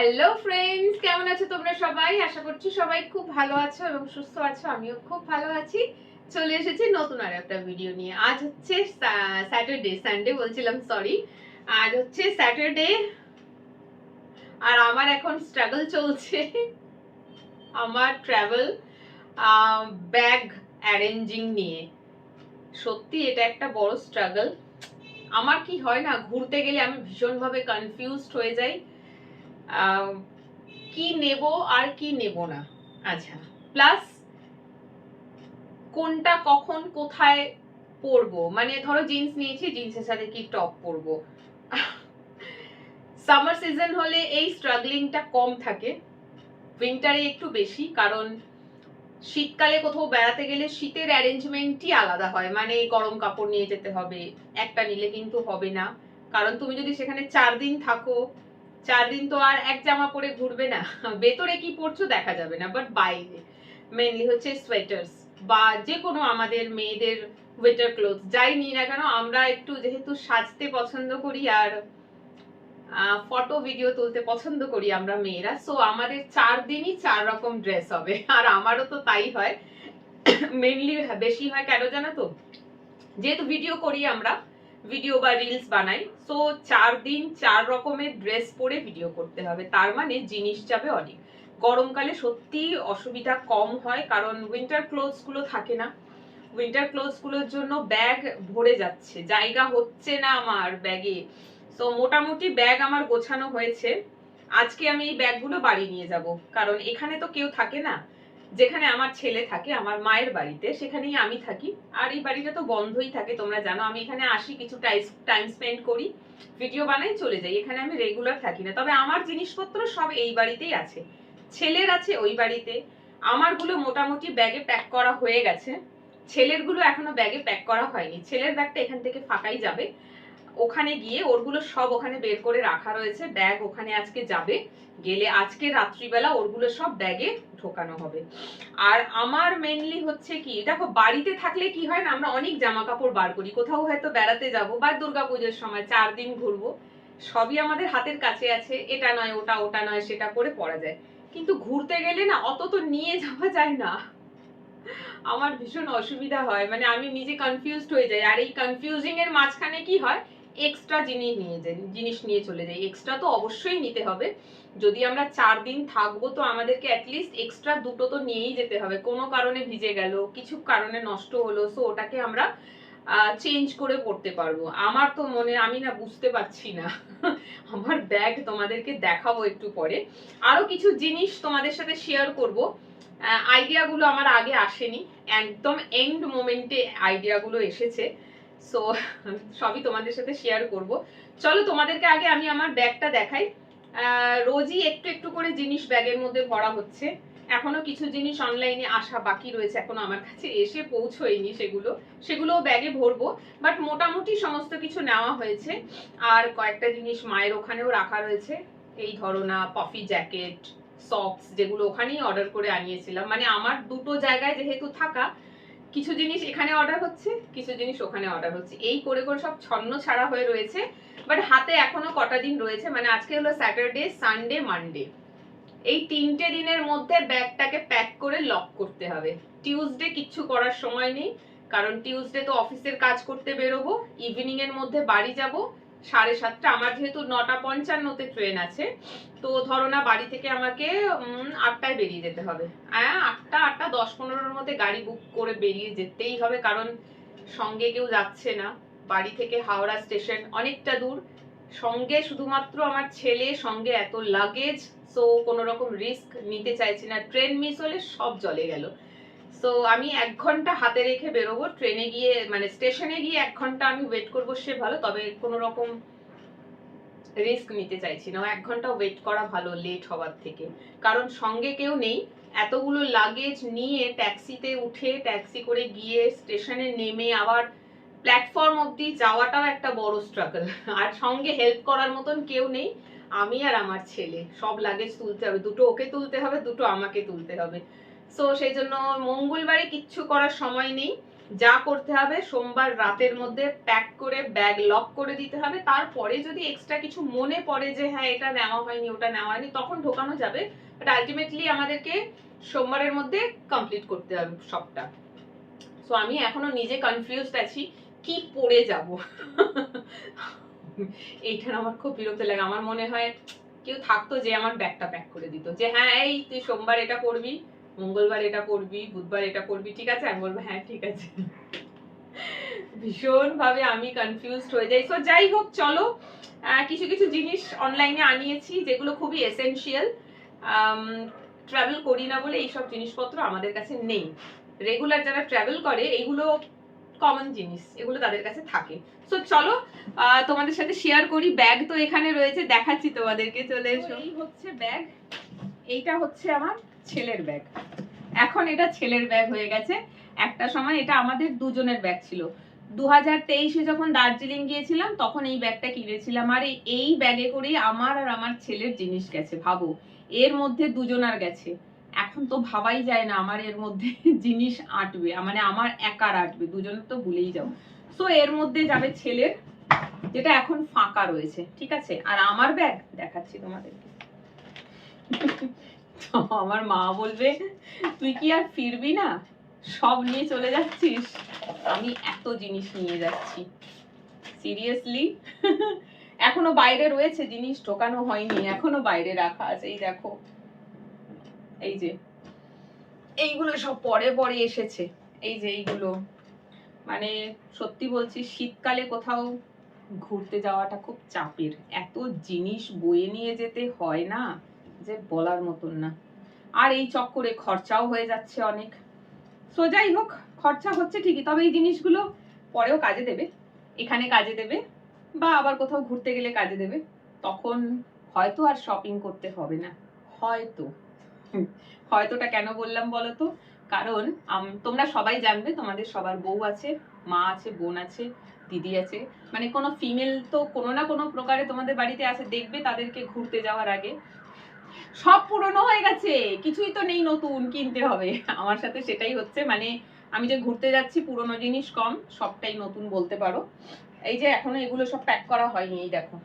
Hello friends কেমন আছো তোমরা সবাই? আশা করছি সবাই খুব ভালো আছো এবং সুস্থ আছো। আমিও খুব ভালো আছি। চলে এসেছি নতুন আর একটা ভিডিও নিয়ে। আজ হচ্ছে স্যাটারডে সানডে বলছিলাম সরি আজ হচ্ছে স্যাটারডে আর আমার এখন স্ট্রাগল চলছে। আমার ট্রাভেল ব্যাগ অ্যারেঞ্জিং নিয়ে। সত্যি এটা একটা বড় স্ট্রাগল আমার কি হয় না, ঘুরতে গেলে আমি ভীষণভাবে কনফিউজড হয়ে যাই। কি নেব আর কি নেব না? আচ্ছা প্লাস কোনটা কখন কোথায় পরবো? মানে ধরো জিন্স নিয়েছি জিন্সের সাথে কি টপ পরবো? সামার সিজন হলে এই স্ট্রাগলিংটা কম থাকে। উইন্টারে একটু বেশি, কারণ শীতকালে কোথাও বেড়াতে গেলে শীতের অ্যারেঞ্জমেন্টই আলাদা হয়। মানে গরম কাপড় নিয়ে যেতে হবে, একটা নিলে কিন্তু হবে না। কারণ তুমি যদি সেখানে চার দিন থাকো চার দিন তো আর এক জামা পরে ঘুরবে না। ভেতরে কি পরছো দেখা যাবে না বাট বাইরে। মেনলি হচ্ছে সোয়েটার্স বা যে কোনো আমাদের মেয়েদের ওয়েটার ক্লোথ যাই নিই না কেন, আমরা একটু যেহেতু সাজতে পছন্দ করি আর ফটো ভিডিও তুলতে পছন্দ করি আমরা মেয়েরা সো আমাদের চার দিনই চার রকম ড্রেস হবে। আর আমারও তো তাই হয়। মেনলি বেশি হয় কেন জানো তো? যেহেতু ভিডিও করি আমরা ভিডিও বা রিলস বানাই। সো চার দিন চার রকমের ড্রেস পরে ভিডিও করতে হবে। তার মানে জিনিস যাবে অনেক। গরমকালে সত্যি অসুবিধা কম হয় কারণ উইন্টার ক্লোথসগুলো থাকে না। উইন্টার ক্লোথসগুলোর জন্য ব্যাগ ভরে যাচ্ছে। জায়গা হচ্ছে না আমার ব্যাগে তো মোটামুটি ব্যাগ আমার গোছানো হয়েছে। আজকে আমি এই ব্যাগগুলো বাড়ি নিয়ে যাব। কারণ এখানে তো কেউ থাকে না। যেখানে আমার ছেলে থাকে, আমার মায়ের বাড়িতে, সেখানেই আমি থাকি। আর এই বাড়িটা তো বন্ধই থাকে, তোমরা জানো। আমি এখানে আসি, কিছু টাইম স্পেন্ড করি, ভিডিও বানাই, চলে যাই। এখানে আমি রেগুলার থাকি না। তবে আমার জিনিসপত্র সব এই বাড়িতেই আছে। ছেলের আছে ওই বাড়িতে। আমারগুলো মোটামুটি ব্যাগে প্যাক করা হয়ে গেছে। ছেলেরগুলো এখনও ব্যাগে প্যাক করা হয়নি। ছেলের ব্যাগটা এখান থেকে ফাঁকাই যাবে। ওখানে গিয়ে ওরগুলো সব ওখানে বের করে রাখা রয়েছে। ব্যাগ ওখানে আজকে যাবে। গেলে আজকে রাত্রিবেলা ওরগুলো সব ব্যাগে ঢোকানো হবে। আর আমার মেনলি হচ্ছে কি, দেখো বাড়িতে থাকলে কি হয় না, আমরা অনেক জামা কাপড় বার করি। কোথাও হয়তো বেড়াতে যাব বা দুর্গাপুজোর সময় চার দিন ঘুরবো। সবই আমাদের হাতের কাছে আছে, এটা নয়, ওটা ওটা নয়, সেটা করে পরা যায়। কিন্তু ঘুরতে গেলে না, অত তো নিয়ে যাওয়া যায় না। আমার ভীষণ অসুবিধা হয়। মানে আমি নিজে কনফিউজড হয়ে যাই। আর এই কনফিউজিং এর মাঝখানে কি হয় এক্সট্রা জিনিস নিয়ে যাই জিনিস নিয়ে চলে যাই এক্সট্রা তো অবশ্যই নিতে হবে। যদি আমরা চার দিন থাকব তো আমাদেরকে অ্যাটলিস্ট এক্সট্রা দুটো তো নিয়েই যেতে হবে। কোনো কারণে ভিজে গেল, কিছু কারণে নষ্ট হলো সো ওটাকে আমরা চেঞ্জ করে পড়তে পারব। আমার তো মনে, আমি না বুঝতে পারছি না। আমার ব্যাগ তোমাদেরকে দেখাবো একটু পরে। আরও কিছু জিনিস তোমাদের সাথে শেয়ার করব। আইডিয়াগুলো আমার আগে আসেনি। একদম এন্ড মোমেন্টে আইডিয়াগুলো এসেছে। সো সবই তোমাদের সাথে শেয়ার করব। চলো তোমাদেরকে আগে আমি আমার ব্যাগটা দেখাই। রোজই একটু একটু করে জিনিস ব্যাগের মধ্যে ভরা হচ্ছে। এখনও কিছু জিনিস অনলাইনে আসা বাকি রয়েছে, এখনও আমার কাছে এসে পৌঁছয়নি সেগুলো। সেগুলো ব্যাগে ভরবো বাট মোটামুটি সমস্ত কিছু নেওয়া হয়েছে। আর কয়েকটা জিনিস মায়ের ওখানেও রাখা রয়েছে। এই ধরো না পফি জ্যাকেট সক্স যেগুলো ওখানেই অর্ডার করে আনিয়েছিলাম। মানে আমার দুটো জায়গায় যেহেতু থাকা কিছু জিনিস এখানে অর্ডার হচ্ছে, কিছু জিনিস ওখানে অর্ডার হচ্ছে। এই করে করে সব ছন্ন ছাড়া হয়ে রয়েছে বাট হাতে এখনও কটা দিন রয়েছে মানে আজকে হলো স্যাটারডে সানডে মানডে এই তিনটে দিনের মধ্যে ব্যাগটাকে প্যাক করে লক করতে হবে। টিউসডে কিচ্ছু করার সময় নেই, কারণ টিউসডে তো অফিসের কাজ করতে বেরোবো ইভিনিং এর মধ্যে বাড়ি যাব সাড়ে সাতটা। আমার যেহেতু নটা পঞ্চান্নতে ট্রেন আছে, তো ধরো না বাড়ি থেকে আমাকে আটটায় বেরিয়ে যেতে হবে। হ্যাঁ আটটা আটটা, দশ পনেরোর মধ্যে গাড়ি বুক করে বেরিয়ে যেতেই হবে, কারণ সঙ্গে কেউ যাচ্ছে না। বাড়ি থেকে হাওড়া স্টেশন অনেকটা দূর। সঙ্গে শুধুমাত্র আমার ছেলে, সঙ্গে এত লাগেজ সো কোনো রকম রিস্ক নিতে চাইছি না। ট্রেন মিস হলে সব জলে গেল। সো আমি এক ঘণ্টা হাতে রেখে বেরোবো, ট্রেনে গিয়ে মানে স্টেশনে গিয়ে এক ঘণ্টা আমি ওয়েট করব সে ভালো, তবে কোনো রকম রিস্ক নিতে চাইছি না। এক ঘণ্টা ওয়েট করা ভালো লেট হওয়ার থেকে। কারণ সঙ্গে কেউ নেই। এতগুলো লাগেজ নিয়ে ট্যাক্সিতে উঠে ট্যাক্সি করে গিয়ে স্টেশনে নেমে আবার প্ল্যাটফর্ম অবধি যাওয়াটাও একটা বড় স্ট্রাগল আর সঙ্গে হেল্প করার মতন কেউ নেই। আমি আর আমার ছেলে, সব লাগেজ তুলতে হবে। দুটো ওকে তুলতে হবে, দুটো আমাকে তুলতে হবে। সো সেই জন্য মঙ্গলবারে কিচ্ছু করার সময় নেই। যা করতে হবে, সোমবার রাতের মধ্যে প্যাক করে ব্যাগ লক করে দিতে হবে। তারপরে যদি এক্সট্রা কিছু মনে পড়ে যে হ্যাঁ এটা নেওয়া হয়নি, ওটা নেওয়া হয়নি, তখন ঢোকানো যাবে। বাট আলটিমেটলি আমাদেরকে সোমবারের মধ্যে কমপ্লিট করতে হবে সবটা। সো আমি এখনও নিজে কনফিউজড আছি, কি পড়ে যাব? এইখানে আমার খুব বিরক্ত লাগে। আমার মনে হয় কেউ থাকতো যে, আমার ব্যাগটা প্যাক করে দিত। যে হ্যাঁ এই তুই সোমবার এটা করবি মঙ্গলবার এটা করবি, বুধবার এটা করবি, ঠিক আছে? আমি বলব হ্যাঁ ঠিক আছে। ভীষণ ভাবে আমি কনফিউজড হয়ে যাই। সো যাই হোক, চলো কিছু কিছু জিনিস অনলাইনে আনিয়েছি, যেগুলো খুবই এসেনশিয়াল ট্রাভেল করি না বলে এইসব জিনিসপত্র আমাদের কাছে নেই। রেগুলার যারা ট্রাভেল করে, এগুলো কমন জিনিস, এগুলো তাদের কাছে থাকে। সো চলো তোমাদের সাথে শেয়ার করি। ব্যাগ তো এখানে রয়েছে, দেখাচ্ছি তোমাদেরকে, চলে এসো। এই হচ্ছে ব্যাগ এইটা হচ্ছে আমার ছেলের ব্যাগ এখন এটা ছেলের ব্যাগ হয়ে গেছে। একটা সময় এটা আমাদের দুজনের ব্যাগ ছিল। দু হাজার তেইশে যখন দার্জিলিং গিয়েছিলাম, তখন এই ব্যাগটা কিনেছিলাম। আর এই- ব্যাগে করেই আমার আর আমার ছেলের জিনিস গেছে, ভাবো। এর মধ্যে দুজনার গেছে। এখন তো ভাবাই যায় না আমার এর মধ্যে জিনিস আঁটবে। মানে আমার একার আঁটবে, দুজনের তো ভুলেই যাও সো এর মধ্যে যাবে ছেলের, যেটা এখন ফাঁকা রয়েছে। ঠিক আছে? আর আমার ব্যাগ দেখাচ্ছি তোমাদেরকে। তো আমার মা বলবে, তুই কি আর ফিরবি না? সব নিয়ে চলে যাচ্ছিস? আমি এত জিনিস নিয়ে যাচ্ছি। সিরিয়াসলি এখনও বাইরে রয়েছে জিনিস, ঢোকানো হয়নি, এখনও বাইরে রাখা আছে, এই দেখো। এই যে। এইগুলো সব পরে পরে এসেছে। এই যে এইগুলো। মানে সত্যি বলছি, শীতকালে কোথাও ঘুরতে যাওয়াটা খুব চাপের। এত জিনিস বয়ে নিয়ে যেতে হয় না। যে বলার মতন না। আর এই চক্করে খরচাও হয়ে যাচ্ছে অনেক। সো যাই হোক, খরচা হচ্ছে ঠিকই, তবে এই জিনিসগুলো পরেও কাজে দেবে। এখানে কাজে দেবে বা আবার কোথাও ঘুরতে গেলে কাজে দেবে। তখন হয়তো আর শপিং করতে হবে না। হয়তো। হয়তোটা কেন বললাম বলো তো? কারণ তোমরা সবাই জানবে, তোমাদের সবার বউ আছে, মা আছে, বোন আছে, দিদি আছে। মানে কোনো ফিমেল তো কোনো না কোনো প্রকারে তোমাদের বাড়িতে আছে দেখবে তাদেরকে ঘুরতে যাওয়ার আগে। সব পুরনো হয়ে গেছে। কিছুই তো নেই নতুন কিনতে হবে। আমার সাথে সেটাই হচ্ছে মানে আমি যে ঘুরতে যাচ্ছি, পুরনো জিনিস কম, সবটাই নতুন বলতে পারো। এই যে এখনও এগুলো সব প্যাক করা হয়নি, এই দেখো।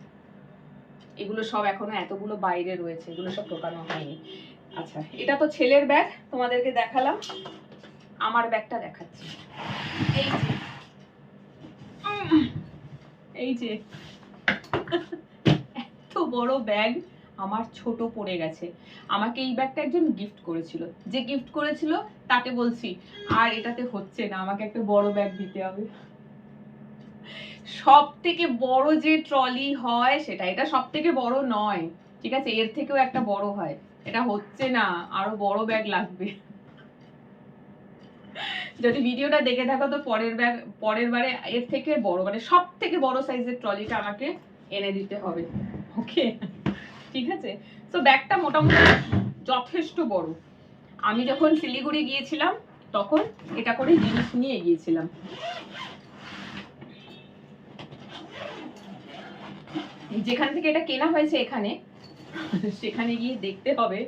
এগুলো সব এখনও এতগুলো বাইরে রয়েছে, এগুলো সব ঢোকানো হয়নি। আচ্ছা এটা তো ছেলের ব্যাগ তোমাদেরকে দেখালাম। আমার ব্যাগটা দেখাচ্ছি। এই যে। এই যে। এত বড় ব্যাগ আমার ছোট পড়ে গেছে। আমাকে এই ব্যাগটা একজন গিফট করেছিল। যে গিফট করেছিল, তাকে বলছি, আর এটাতে হচ্ছে না, আমাকে একটা বড় ব্যাগ দিতে হবে। সব থেকে বড় যে ট্রলি হয় সেটা, এটা সব থেকে বড় নয়, ঠিক আছে? এর থেকেও একটা বড় হয়। এটা হচ্ছে না, আরও বড় ব্যাগ লাগবে। যদি ভিডিওটা দেখে থাকো, তো পরের ব্যাগ পরের বারে এর থেকে বড় মানে সব থেকে বড় সাইজের ট্রলিটা আমাকে এনে দিতে হবে। ওকে ঠিক আছে? তো ব্যাগটা মোটামুটি যথেষ্ট বড়। আমি যখন শিলিগুড়ি গিয়েছিলাম, তখন এটা করে জিনিস নিয়ে গিয়েছিলাম। যেখান থেকে এটা কেনা হয়েছে এখানে, সেখানে গিয়ে দেখতে হবে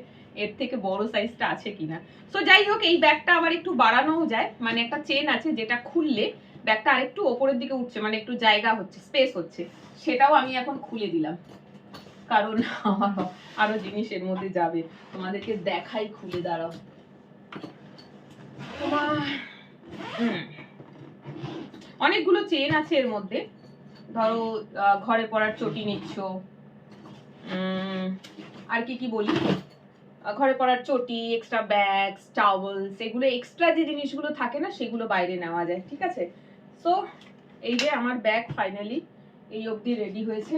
এর থেকে বড় সাইজটা আছে কিনা। তো যাই হোক, এই ব্যাগটা আবার একটু বাড়ানোও যায়। মানে একটা চেন আছে যেটা খুললে ব্যাগটা আরেকটু ওপরের দিকে উঠছে মানে একটু জায়গা হচ্ছে স্পেস হচ্ছে। সেটাও আমি এখন খুলে দিলাম। কারণ আমার আরও জিনিস এর মধ্যে যাবে। তোমাদেরকে দেখাই খুলে দাঁড়াও। তোমার। অনেকগুলো চেন আছে এর মধ্যে। ধরো ঘরে পড়ার চটি নিচ্ছ। আর কি কি বলি? ঘরে পড়ার চটি এক্সট্রা ব্যাগ টাওয়েলস এগুলো এক্সট্রা যে জিনিসগুলো থাকে না, সেগুলো বাইরে নেওয়া যায়, ঠিক আছে? সো এই যে আমার ব্যাগ ফাইনালি এই অবধি রেডি হয়েছে।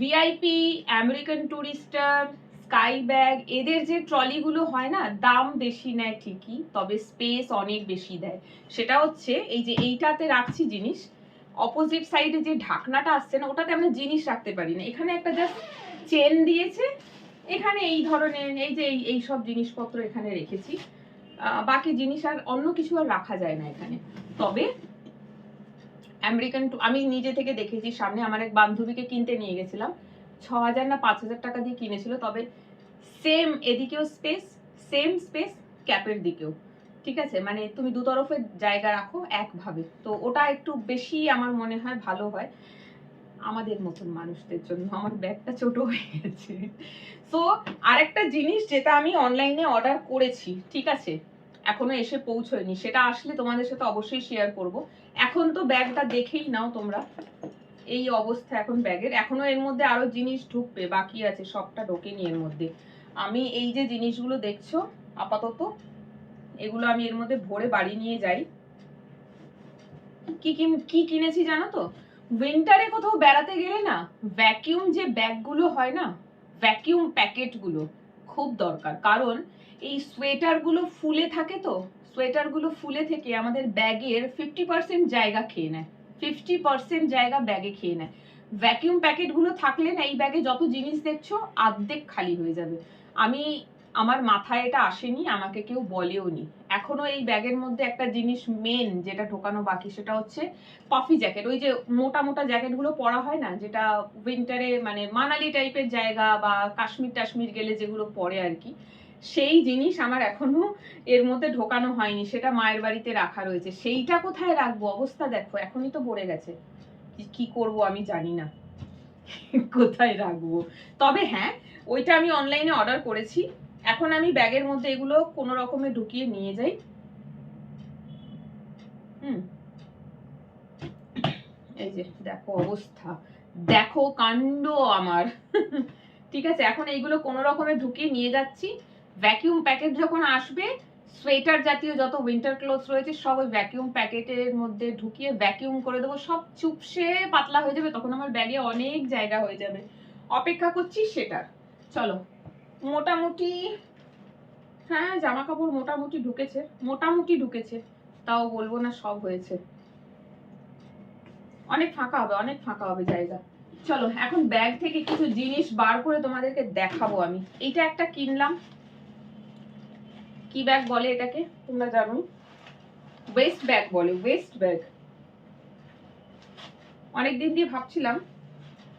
VIP American Tourister Sky bag এদের যে ট্রলিগুলো হয় না, দাম বেশি নেয় ঠিকই, তবে স্পেস অনেক বেশি দেয়। সেটা হচ্ছে এই যে এইটাতে রাখছি জিনিস অপোজিট সাইডে যে ঢাকনাটা আসছে না, ওটাতে আমরা জিনিস রাখতে পারি না। এখানে একটা জাস্ট চেন দিয়েছে, এখানে এই ধরনের, এই যে এই সব জিনিসপত্র এখানে রেখেছি। বাকি জিনিস আর অন্য কিছু আর রাখা যায় না এখানে। তবে আমেরিকান আমি নিজে থেকে দেখেছি, সামনে আমার এক বান্ধবীকে কিনতে নিয়ে গেছিলাম। ছ হাজার না পাঁচ হাজার টাকা দিয়ে কিনেছিল, তবে সেম এদিকেও স্পেস সেম স্পেস ক্যাপের দিকেও। ঠিক আছে? মানে তুমি দু তরফের জায়গা রাখো একভাবে। তো ওটা একটু বেশি আমার মনে হয় ভালো হয় আমাদের মতন মানুষদের জন্য। আমার ব্যাগটা ছোট হয়ে গেছে। তো আরেকটা জিনিস যেটা আমি অনলাইনে অর্ডার করেছি, ঠিক আছে? এখনও এসে পৌঁছয়নি। সেটা আসলে তোমাদের সাথে অবশ্যই শেয়ার করব। এখন তো ব্যাগটা দেখেই নাও তোমরা। এই অবস্থা এখন ব্যাগের। এখনও এর মধ্যে আরও জিনিস ঢুকবে, বাকি আছে, সবটা ঢোকেনি এর মধ্যে। আমি এই যে জিনিসগুলো দেখছ, আপাতত, এগুলো আমি এর মধ্যে ভরে বাড়ি নিয়ে যাই। কি কি কিনেছি জানো তো? উইন্টারে কোথাও বেড়াতে গেলে না ভ্যাকিউম যে ব্যাগগুলো হয় না ভ্যাকিউম প্যাকেটগুলো খুব দরকার। কারণ এই সোয়েটারগুলো ফুলে থাকে তো সোয়েটারগুলো ফুলে থেকে আমাদের ব্যাগের ফিফটি পার্সেন্ট জায়গা খেয়ে নেয়। ফিফটি পার্সেন্ট জায়গা ব্যাগে খেয়ে নেয়। ভ্যাকিউম প্যাকেটগুলো থাকলে না এই ব্যাগে যত জিনিস দেখছ আর্ধেক খালি হয়ে যাবে। আমি, আমার মাথায় এটা আসেনি, আমাকে কেউ বলেও নি। এখনও এই ব্যাগের মধ্যে একটা জিনিস মেন যেটা ঢোকানো বাকি, সেটা হচ্ছে পাফি জ্যাকেট ওই যে মোটা মোটা জ্যাকেটগুলো পরা হয় না, যেটা উইন্টারে মানে মানালি টাইপের জায়গা বা কাশ্মীর টাশ্মীর গেলে যেগুলো পরে আর কি। সেই জিনিস আমার এখনও এর মধ্যে ঢোকানো হয়নি, সেটা মায়ের বাড়িতে রাখা রয়েছে। সেইটা কোথায় রাখব? অবস্থা দেখো, এখনই তো ভরে গেছে। কি করব আমি জানি না। কোথায় রাখব? তবে হ্যাঁ ওইটা আমি অনলাইনে অর্ডার করেছি। এখন আমি ব্যাগের মধ্যে এগুলো কোনো রকমে ঢুকিয়ে নিয়ে যাই। হুম। এই যে, দেখো অবস্থা। দেখো কাণ্ড আমার। ঠিক আছে, এখন এইগুলো কোনো রকমে ঢুকিয়ে নিয়ে যাচ্ছি। ভ্যাকিউম প্যাকেট যখন আসবে সোয়েটার জাতীয় যত উইন্টার ক্লোথস রয়েছে, সব ওই ভ্যাকিউম প্যাকেটের মধ্যে ঢুকিয়ে ভ্যাকিউম করে দেবো। সব চুপসে পাতলা হয়ে যাবে, তখন আমার ব্যাগে অনেক জায়গা হয়ে যাবে। অপেক্ষা করছি সেটার চলো, মোটামুটি হ্যাঁ জামা কাপড় মোটামুটি ঢুকেছে মোটামুটি ঢুকেছে, তাও বলব না সব হয়েছে। অনেক ফাঁকা হবে, অনেক ফাঁকা হবে জায়গা। চলো, এখন ব্যাগ থেকে কিছু জিনিস বার করে তোমাদেরকে দেখাবো আমি। এইটা একটা কিনলাম কি ব্যাগ বলে এটাকে? তোমরা জানো। ওয়েস্ট ব্যাগ বলে ওয়েস্ট ব্যাগ অনেক দিন দিয়ে ভাবছিলাম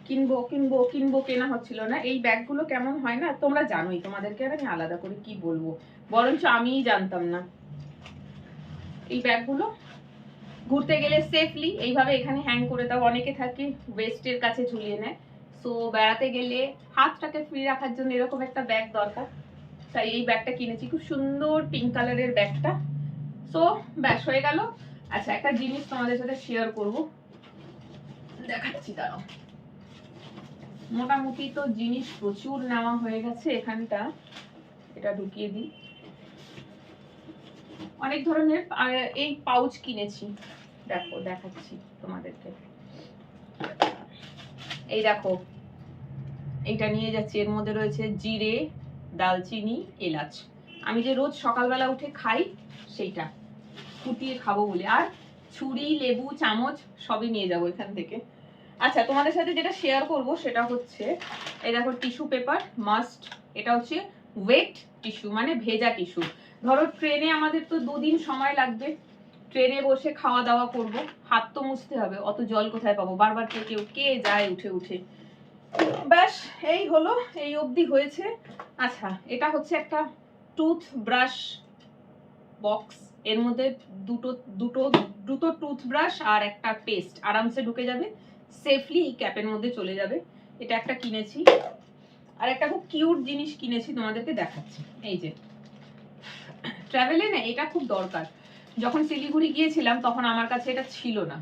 কিনবো কিনবো কিনবো কেনা হচ্ছিল না। এই ব্যাগগুলো কেমন হয় না তোমরা জানোই। তোমাদেরকে আর আমি আলাদা করে কি বলব? বরঞ্চ আমিই জানতাম না। এই ব্যাগগুলো ঘুরতে গেলে সেফলি এইভাবে এখানে হ্যাং করে দাও। অনেকে থাকে ওয়েস্টের কাছে ঝুলিয়ে নেয়। সো বেড়াতে গেলে হাতটাকে ফ্রি রাখার জন্য এরকম একটা ব্যাগ দরকার। তাই এই ব্যাগটা কিনেছি। খুব সুন্দর পিঙ্ক কালারের ব্যাগটা। সো ব্যাস, হয়ে গেল। আচ্ছা একটা জিনিস তোমাদের সাথে শেয়ার করব। দেখাচ্ছি, দাঁড়াও। মোটামুটি তো জিনিস প্রচুর নেওয়া হয়ে গেছে এখানটা। এটা ঢুকিয়ে দিই। অনেক ধরনের এই পাউচ কিনেছি। দেখো, দেখাচ্ছি তোমাদেরকে। এই দেখো এইটা নিয়ে যাচ্ছি। এর মধ্যে রয়েছে জিরে দালচিনি এলাচ। আমি যে রোজ সকালবেলা উঠে খাই, সেইটা। ফুটিয়ে খাব বলে। আর ছুরি, লেবু, চামচ সবই নিয়ে যাব এখান থেকে। আচ্ছা তোমাদের সাথে যেটা শেয়ার করব, সেটা হচ্ছে, এই দেখো টিস্যু পেপার মাস্ট এটা হচ্ছে ওয়েট টিস্যু মানে ভেজা টিস্যু ধরো ট্রেনে আমাদের তো দুদিন সময় লাগবে। ট্রেনে বসে খাওয়া দাওয়া করব। হাত তো মুছতে হবে, অত জল কোথায় পাবো? বারবার কেউ কে যায় উঠে উঠে। ব্যাস, এই হলো, এই অবধি হয়েছে। আচ্ছা এটা হচ্ছে একটা টুথ ব্রাশ বক্স এর মধ্যে দুটো দুটো দুটো টুথব্রাশ আর একটা পেস্ট আরামসে ঢুকে যাবে সেফলি এই ক্যাপের মধ্যে চলে যাবে। এটা একটা কিনেছি। আর একটা খুব কিউট জিনিস কিনেছি, তোমাদেরকে দেখাচ্ছি। এই যে। ট্রাভেলে না, এটা খুব দরকার। যখন শিলিগুড়ি গিয়েছিলাম, তখন আমার কাছে এটা ছিল না।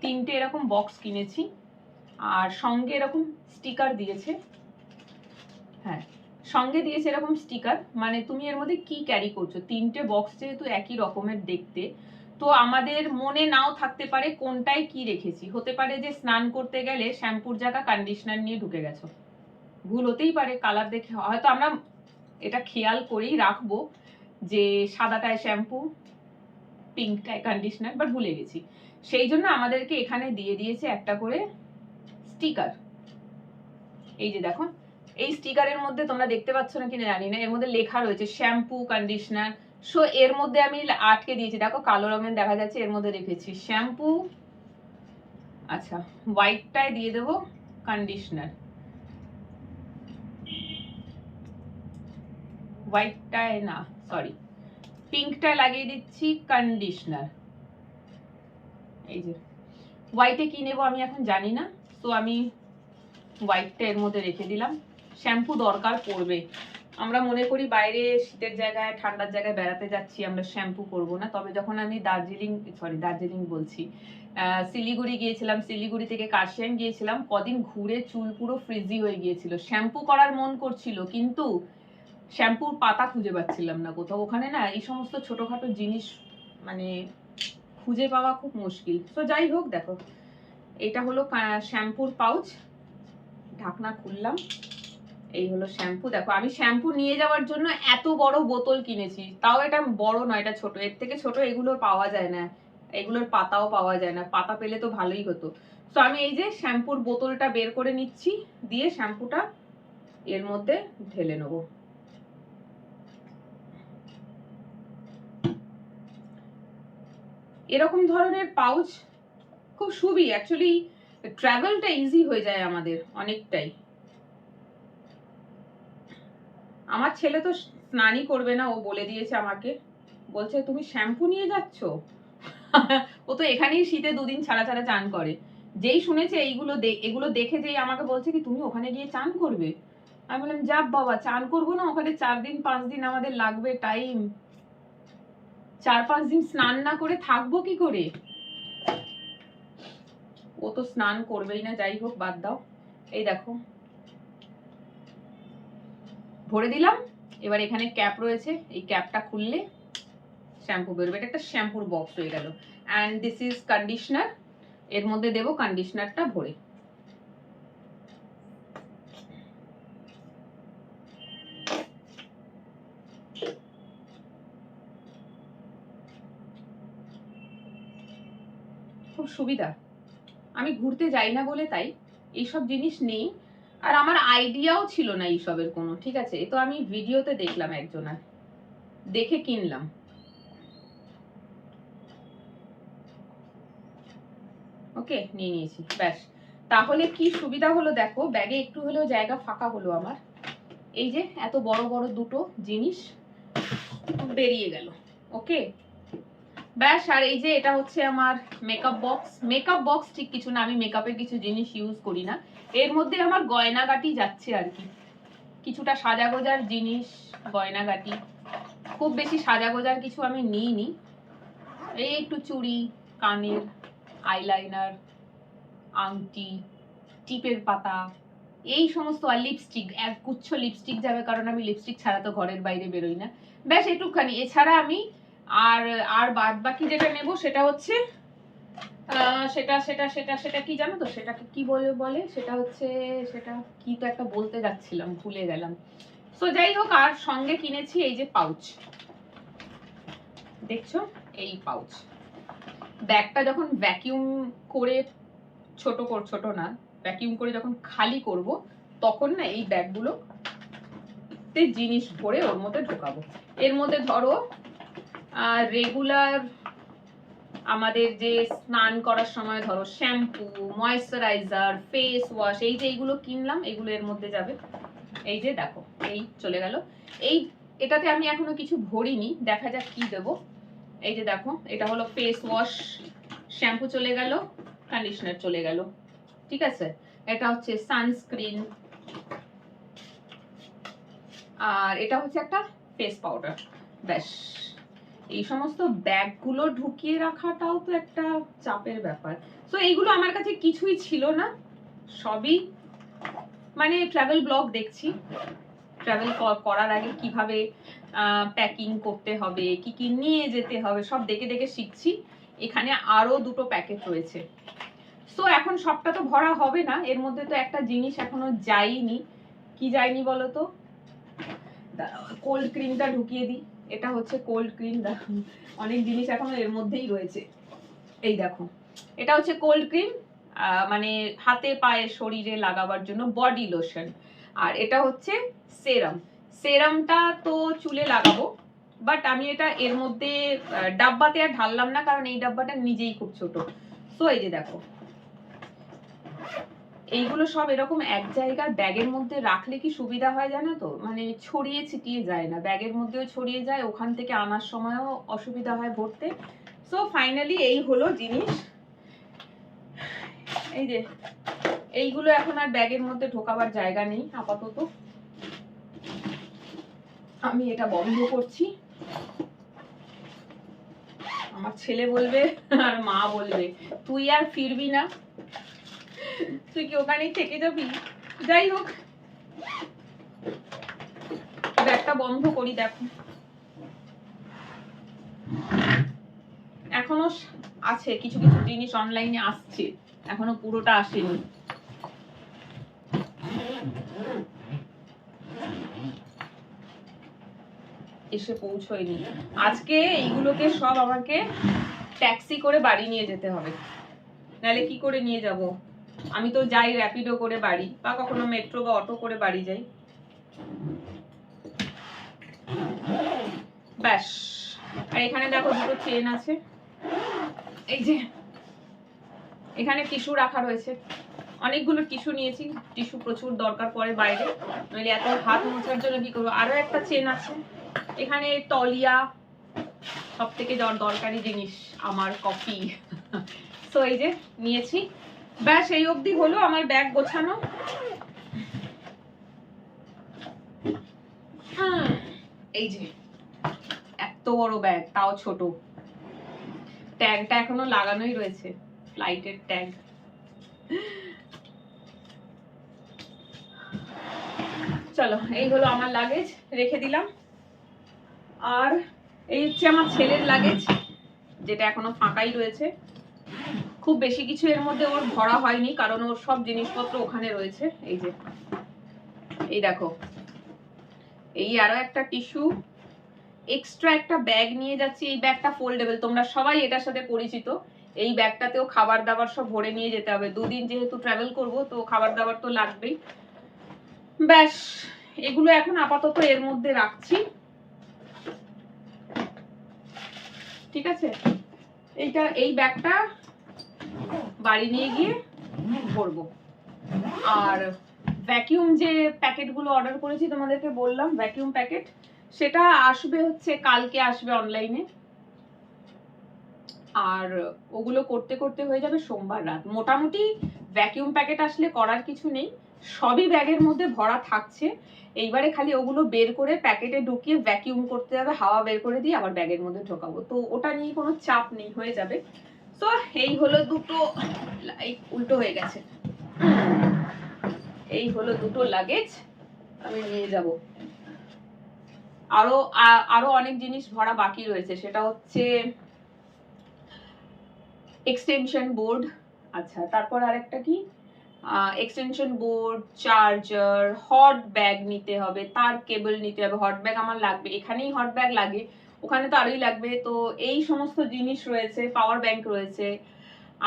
তিনটে এরকম বক্স কিনেছি। আর সঙ্গে এরকম স্টিকার দিয়েছে। সঙ্গে দিয়েছে এরকম স্টিকার মানে তুমি এর মধ্যে কি ক্যারি করছ? তিনটে বক্স যেহেতু একই রকমের দেখতে, তো আমাদের মনে নাও থাকতে পারে কোনটায় কি রেখেছি। হতে পারে যে স্নান করতে গেলে শ্যাম্পুর জায়গা কন্ডিশনার নিয়ে ঢুকে গেছো। ভুল হতেই পারে কালার দেখে, হয়তো আমরা এটা খেয়াল করেই রাখব যে সাদাটায় শ্যাম্পু পিঙ্কটায় কন্ডিশনার বাট ভুলে গেছি। সেই জন্য আমাদেরকে এখানে দিয়ে দিয়েছে একটা করে স্টিকার এই যে দেখো এই স্টিকারের মধ্যে তোমরা দেখতে পাচ্ছ না কিনা জানি না, এর মধ্যে লেখা রয়েছে শ্যাম্পু কন্ডিশনার সো এর মধ্যে আমি আটকে দিয়েছি। দেখো কালো রঙের দেখা যাচ্ছে, এর মধ্যে রেখেছি শ্যাম্পু আচ্ছা হোয়াইটটায় দিয়ে দেবো কন্ডিশনার হোয়াইটটায় না সরি পিঙ্কটায় লাগিয়ে দিচ্ছি কন্ডিশনার এই যে হোয়াইটে কি নেব আমি এখন জানি না তো আমি হোয়াইটটা এর মধ্যে রেখে দিলাম। শ্যাম্পু দরকার পড়বে। আমরা মনে করি বাইরে শীতের জায়গায়, ঠান্ডার জায়গায় বেড়াতে যাচ্ছি, আমরা শ্যাম্পু করব না। তবে যখন আমি দার্জিলিং সরি দার্জিলিং বলছি শিলিগুড়ি গিয়েছিলাম, শিলিগুড়ি থেকে কার্শিয়াং গিয়েছিলাম, কদিন ঘুরে চুল পুরো ফ্রিজি হয়ে গিয়েছিল। শ্যাম্পু করার মন করছিল, কিন্তু শ্যাম্পুর পাতা খুঁজে পাচ্ছিলাম না কোথাও। ওখানে না এই সমস্ত ছোটখাটো জিনিস মানে খুঁজে পাওয়া খুব মুশকিল। তো যাই হোক, দেখো, এটা হলো শ্যাম্পুর পাউচ। ঢাকনা খুললাম। এই হলো শ্যাম্পু দেখো, আমি শ্যাম্পু নিয়ে যাওয়ার জন্য এত বড় বোতল কিনেছি। তাও এটা বড় নয়, এটা ছোট। এর থেকে ছোট এগুলোর পাওয়া যায় না। এগুলোর পাতাও পাওয়া যায় না। পাতা পেলে তো ভালোই হতো। তো আমি এই যে শ্যাম্পুর বোতলটা বের করে নিচ্ছি, দিয়ে শ্যাম্পুটা এর মধ্যে ঢেলে নেব। এরকম ধরনের পাউচ খুব সুবি। অ্যাকচুয়ালি ট্রাভেলটা ইজি হয়ে যায় আমাদের, অনেকটাই। আমার ছেলে তো স্নানই করবে না, ও বলে দিয়েছে আমাকে। বলছে, তুমি শ্যাম্পু নিয়ে যাচ্ছ? ও তো এখানেই শীতে দুদিন ছাড়া ছাড়া চান করে। যেই শুনেছে এইগুলো এগুলো দেখে যেই আমাকে বলছে কি, তুমি ওখানে গিয়ে চান করবে? আমি বললাম যাব বাবা, চান করব না, ওখানে চার দিন, পাঁচ দিন আমাদের লাগবে টাইম। চার, পাঁচ দিন স্নান না করে থাকব কি করে? ও তো স্নান করবেই না, যাই হোক, বাদ দাও। এই দেখো ভরে দিলাম। এবার এখানে ক্যাপ রয়েছে। এই ক্যাপটা খুললে শ্যাম্পু বেরোবে। এটা একটা শ্যাম্পুর বক্স হয়ে গেল। অ্যান্ড দিস ইজ কন্ডিশনার এর মধ্যে দেবো কন্ডিশনারটা ভরে। খুব সুবিধা। আমি ঘুরতে যাই না বলে তাই। এইসব জিনিস নেই। আর আমার আইডিয়াও ছিল না এইসবের কোনো, ঠিক আছে? এ তো আমি ভিডিওতে দেখলাম একজনের দেখে কিনলাম। ওকে, নিয়ে নিয়েছি, ব্যাস। তাহলে কি সুবিধা হলো দেখো, ব্যাগে একটু হলেও জায়গা ফাঁকা হলো আমার। এই যে, এত বড় বড় দুটো জিনিস, বেরিয়ে গেল। ওকে? ব্যাস, আর এই যে এটা হচ্ছে আমার মেকআপ বক্স মেকআপ বক্স ঠিক কিছু না, আমি মেকআপের কিছু জিনিস ইউজ করি না। এর মধ্যে আমার গয়নাগাটি যাচ্ছে আর কি। কিছুটা সাজাগোজার জিনিস, গয়নাগাটি। খুব বেশি সাজা সাজাগোজার কিছু আমি নিইনি। এই একটু চুড়ি, কানের আইলাইনার আংটি, টিপের পাতা, এই সমস্ত আর লিপস্টিক এক গুচ্ছ লিপস্টিক যাবে, কারণ আমি লিপস্টিক ছাড়া তো ঘরের বাইরে বেরোই না। ব্যাস একটুখানি এছাড়া আমি আর আর বাদ বাকি যেটা নেব সেটা হচ্ছে সেটা সেটা সেটা সেটা কি জানো তো? সেটাকে কি বলে বলে? সেটা হচ্ছে, সেটা কি তো একটা বলতে যাচ্ছিলাম, ভুলে গেলাম। তো যাই হোক, আর সঙ্গে কিনেছি এই যে পাউচ দেখছ? এই পাউচ ব্যাগটা যখন ভ্যাকিউম করে ছোট কর, ছোট না ভ্যাকিউম করে যখন খালি করব, তখন না এই ব্যাগগুলো জিনিস ভরে ওর মধ্যে ঢোকাবো। এর মধ্যে ধরো রেগুলার আমাদের যে স্নান করার সময় ধরো শ্যাম্পু ময়েশ্চারাইজার ফেস ওয়াশ এই যে এইগুলো কিনলাম, এগুলো এর মধ্যে যাবে। এই যে দেখো, এই চলে গেল। এই এটাতে আমি এখনও কিছু ভরিনি, দেখা যাক কি দেব। এই যে দেখো, এটা হলো ফেস ওয়াশ শ্যাম্পু চলে গেল কন্ডিশনার চলে গেল। ঠিক আছে? এটা হচ্ছে সানস্ক্রিন আর এটা হচ্ছে একটা ফেস পাউডার ব্যাস। এই সমস্ত ব্যাগগুলো ঢুকিয়ে রাখাটাও তো একটা চাপের ব্যাপার। তো এইগুলো আমার কাছে কিছুই ছিল না। সবই মানে ট্রাভেল ব্লগ দেখছি। ট্রাভেল করার আগে কীভাবে প্যাকিং করতে হবে, কি কি নিয়ে যেতে হবে, সব দেখে দেখে শিখছি। এখানে আরও দুটো প্যাকেট রয়েছে। সো এখন সবটা তো ভরা হবে না। এর মধ্যে তো একটা জিনিস এখনও যায়নি। কি যায়নি বলো তো? কোল্ড ক্রিমটা ঢুকিয়ে দিই। এটা হচ্ছে কোল্ড ক্রিম দেখো অনেক জিনিস এখনও এর মধ্যেই রয়েছে। এই দেখো, এটা হচ্ছে কোল্ড ক্রিম মানে হাতে পায়ে শরীরে লাগাবার জন্য বডি লোশন আর এটা হচ্ছে সেরাম সেরামটা তো চুলে লাগাবো বাট আমি এটা এর মধ্যে ডাব্বাতে আর ঢাললাম না, কারণ এই ডাব্বাটা নিজেই খুব ছোট। সো এই যে দেখো। এইগুলো সব এরকম এক জায়গায় ব্যাগের মধ্যে রাখলে কি সুবিধা হয় জানো তো? মানে ছড়িয়ে ছিটিয়ে যায় না। ব্যাগের মধ্যেও ছড়িয়ে যায়, ওখান থেকে আনার সময়ও অসুবিধা হয় ভরতে। সো ফাইনালি এই হলো জিনিস। এই যে, এইগুলো এখন আর ব্যাগের মধ্যে ঢোকাবার জায়গা নেই, আপাতত। আমি এটা বন্ধ করছি। আমার ছেলে বলবে আর মা বলবে, তুই আর ফিরবি না। তুই কি ওখানেই থেকে যাবি? যাই হোক। ব্যাগটা বন্ধ করি, দেখো। এখনও আছে, কিছু কিছু জিনিস অনলাইনে আসছে। এখনও পুরোটা আসেনি। এসে পৌঁছয়নি। আজকে এইগুলোকে সব আমাকে ট্যাক্সি করে বাড়ি নিয়ে যেতে হবে। নাহলে কি করে নিয়ে যাব? আমি তো যাই র্যাপিডো করে বাড়ি বা কখনো মেট্রো বা অটো করে বাড়ি যাই। ব্যাস। আর এখানে দেখো দুটো চেন আছে। এই যে, এখানে টিস্যু রাখা রয়েছে। অনেকগুলো টিস্যু নিয়েছি। টিস্যু প্রচুর দরকার পড়ে বাইরে। নইলে এত হাত মোছার জন্য কি করব? আরও একটা চেন আছে। এখানে তলিয়া সব থেকে দরকারি জিনিস, আমার কফি তো এই যে নিয়েছি। ব্যাস এই অবধি হলো আমার ব্যাগ গোছানো। হুম, এই যে এত বড় ব্যাগ তাও ছোট। ট্যাগটা এখনও লাগানোই রয়েছে ফ্লাইটের ট্যাগ। চলো এই হলো আমার লাগেজ রেখে দিলাম। আর এই হচ্ছে আমার ছেলের লাগেজ যেটা এখনও ফাঁকাই রয়েছে। খুব বেশি কিছু এর মধ্যে ওর ভরা হয়নি, কারণ ওর সব জিনিসপত্র ওখানে রয়েছে। এই যে, এই দেখো। এই আরও একটা টিস্যু। এক্সট্রা একটা ব্যাগ নিয়ে যাচ্ছি, এই ব্যাগটা ফোল্ডেবল। তোমরা সবাই এটার সাথে পরিচিত। এই ব্যাগটাতেও খাবার দাবার সব ভরে নিয়ে যেতে হবে। দুদিন যেহেতু ট্রাভেল করব, তো খাবার দাবার তো লাগবেই। ব্যাস, এগুলো এখন আপাতত এর মধ্যে রাখছি। ঠিক আছে? এইটা, এই ব্যাগটা বাড়ি নিয়ে গিয়ে ভরবো। আর ভ্যাকিউম যে প্যাকেটগুলো অর্ডার করেছি তোমাদেরকে বললাম ভ্যাকিউম প্যাকেট সেটা আসবে হচ্ছে, কালকে আসবে অনলাইনে আর ওগুলো করতে করতে হয়ে যাবে সোমবার রাত। মোটামুটি ভ্যাকিউম প্যাকেট আসলে করার কিছু নেই, সবই ব্যাগের মধ্যে ভরা থাকছে। এইবারে খালি ওগুলো বের করে প্যাকেটে ঢুকিয়ে ভ্যাকিউম করতে হবে, হাওয়া বের করে দিয়ে আবার ব্যাগের মধ্যে ঢোকাবো। তো ওটা নিয়ে কোনো চাপ নেই, হয়ে যাবে। তো এই হলো দুটো উল্টো হয়ে গেছে। এই হলো দুটো লাগেজ আমি নিয়ে যাব। আরও আরও অনেক জিনিস ভরা বাকি রয়েছে। সেটা হচ্ছে এক্সটেনশন বোর্ড আচ্ছা তারপর আরেকটা কি? Extension board charger hot bag নিতে হবে, তার কেবল নিতে হবে। হট ব্যাগ আমার লাগবে, এখানেই হট ব্যাগ লাগে। ওখানে তো আরোই লাগবে। তো এই সমস্ত জিনিস রয়েছে পাওয়ার ব্যাংক রয়েছে।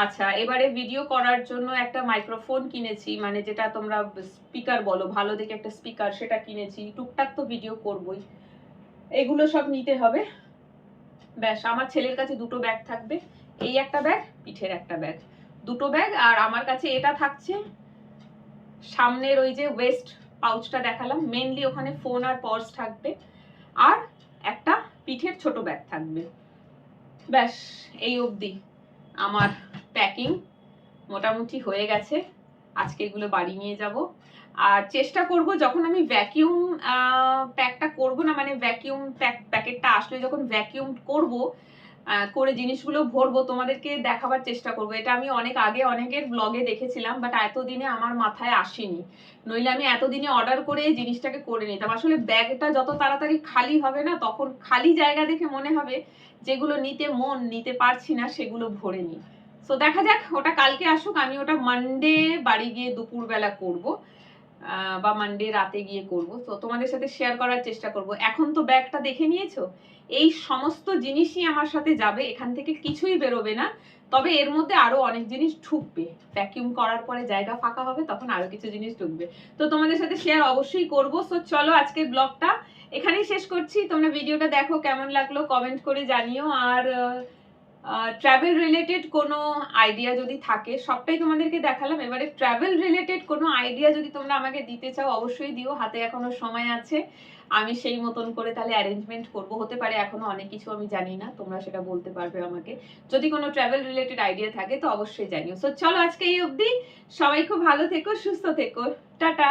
আচ্ছা এবারে ভিডিও করার জন্য একটা মাইক্রোফোন কিনেছি মানে যেটা তোমরা স্পিকার বলো, ভালো দেখে একটা স্পিকার সেটা কিনেছি। টুকটাক তো ভিডিও করবই। এগুলো সব নিতে হবে। ব্যাস, আমার ছেলের কাছে দুটো ব্যাগ থাকবে। এই একটা ব্যাগ পিঠের একটা ব্যাগ দুটো ব্যাগ আর আমার কাছে এটা থাকছে। সামনের ওই যে ওয়েস্ট পাউচটা দেখালাম। মেনলি ওখানে ফোন আর পার্স থাকবে। আর একটা পিঠের ছোট ব্যাগ থাকবে। ব্যাস, এই অবধি। আমার প্যাকিং মোটামুটি হয়ে গেছে। আজকে এগুলো বাড়ি নিয়ে যাব। আর চেষ্টা করব যখন আমি ভ্যাকিউম প্যাকটা করব না মানে ভ্যাকিউম প্যাক প্যাকেটটা আসলে যখন ভ্যাকিউম করব করে জিনিসগুলো ভরবো, তোমাদেরকে দেখাবার চেষ্টা করব। এটা আমি অনেক আগে, অনেকের ব্লগে দেখেছিলাম বাট এতদিনে আমার মাথায় আসেনি। নইলে আমি এতদিনে অর্ডার করে জিনিসটাকে করে নিতাম। আসলে ব্যাগটা যত তাড়াতাড়ি খালি হবে না, তখন খালি জায়গা দেখে মনে হবে যেগুলো নিতে মন, নিতে পারছি না, সেগুলো ভরে নিই। সো দেখা যাক, ওটা কালকে আসুক, আমি ওটা মানডে বাড়ি গিয়ে দুপুরবেলা করব। বা মানডে রাতে গিয়ে করব। তো তোমাদের সাথে শেয়ার করার চেষ্টা করব। এখন তো ব্যাগটা দেখে নিয়েছো? এই সমস্ত জিনিসই আমার সাথে যাবে, এখান থেকে কিছুই বেরোবে না। তবে এর মধ্যে আরও অনেক জিনিস ঢুকবে। ভ্যাকিউম করার পরে জায়গা ফাঁকা হবে, তখন আরও কিছু জিনিস ঢুকবে। তো তোমাদের সাথে শেয়ার অবশ্যই করব। সো চলো আজকের ব্লগটা এখানেই শেষ করছি। তোমরা ভিডিওটা দেখো, কেমন লাগল? কমেন্ট করে জানিও। আর ট্রাভেল রিলেটেড কোনো আইডিয়া যদি থাকে, সবটাই তোমাদেরকে দেখালাম। এবারে ট্রাভেল রিলেটেড কোনো আইডিয়া যদি তোমরা আমাকে দিতে চাও, অবশ্যই দিও। হাতে এখনও সময় আছে। আমি সেই মতন করে তাহলে অ্যারেঞ্জমেন্ট করব। হতে পারে এখনও অনেক কিছু আমি জানি না। তোমরা সেটা বলতে পারবে আমাকে। যদি কোনো ট্রাভেল রিলেটেড আইডিয়া থাকে, তো অবশ্যই জানিও। সো চলো আজকে এই অবধি। সবাই খুব ভালো থেকো, সুস্থ থেকো। টাটা!